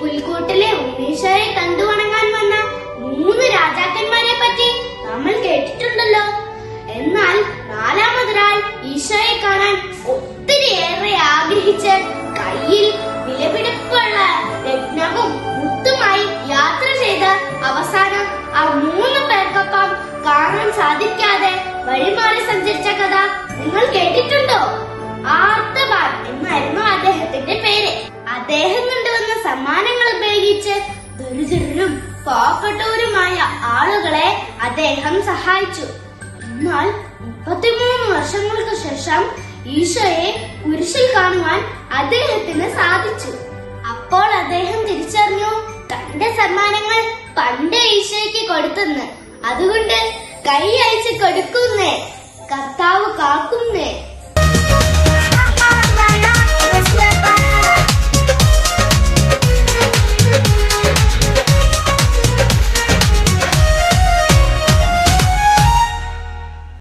പുൽക്കൂട്ടിലെ ഉമേശായെ കണ്ടു വണങ്ങാൻ വന്ന മൂന്ന് രാജാക്കന്മാരെ പറ്റി നമ്മൾ കേട്ടിട്ടുണ്ടല്ലോ. എന്നാൽ നാലാമതൊരാൾ ഈശോയെ കാണാൻ ഒത്തിരി ഏറെ ആഗ്രഹിച്ച് കയ്യിൽ വിലപിടിപ്പുള്ള രത്നവും മുത്തുമായി യാത്ര ചെയ്ത് അവസാനം ആ മൂന്ന് പേർക്കൊപ്പം കാണാൻ സാധിക്കാതെ വഴിമാറി സഞ്ചരിച്ച കഥ നിങ്ങൾ കേട്ടിട്ടുണ്ടോ? ആ സമ്മാനങ്ങൾ ഉപയോഗിച്ച് ദരിദ്രരും പാവപ്പെട്ടവരുമായ ആളുകളെ അദ്ദേഹം സഹായിച്ചു. എന്നാൽ മുപ്പത്തിമൂന്ന് വർഷങ്ങൾക്ക് ശേഷം ഈശോയെ കുരിശിൽ കാണുവാൻ അദ്ദേഹത്തിന് സാധിച്ചു. അപ്പോൾ അദ്ദേഹം തിരിച്ചറിഞ്ഞു തന്റെ സമ്മാനങ്ങൾ പണ്ട് ഈശോയ്ക്ക് കൊടുത്തെന്ന്. അതുകൊണ്ട് കൈ അയച്ച് കൊടുക്കുന്നേ. കർത്താവ് കാക്കും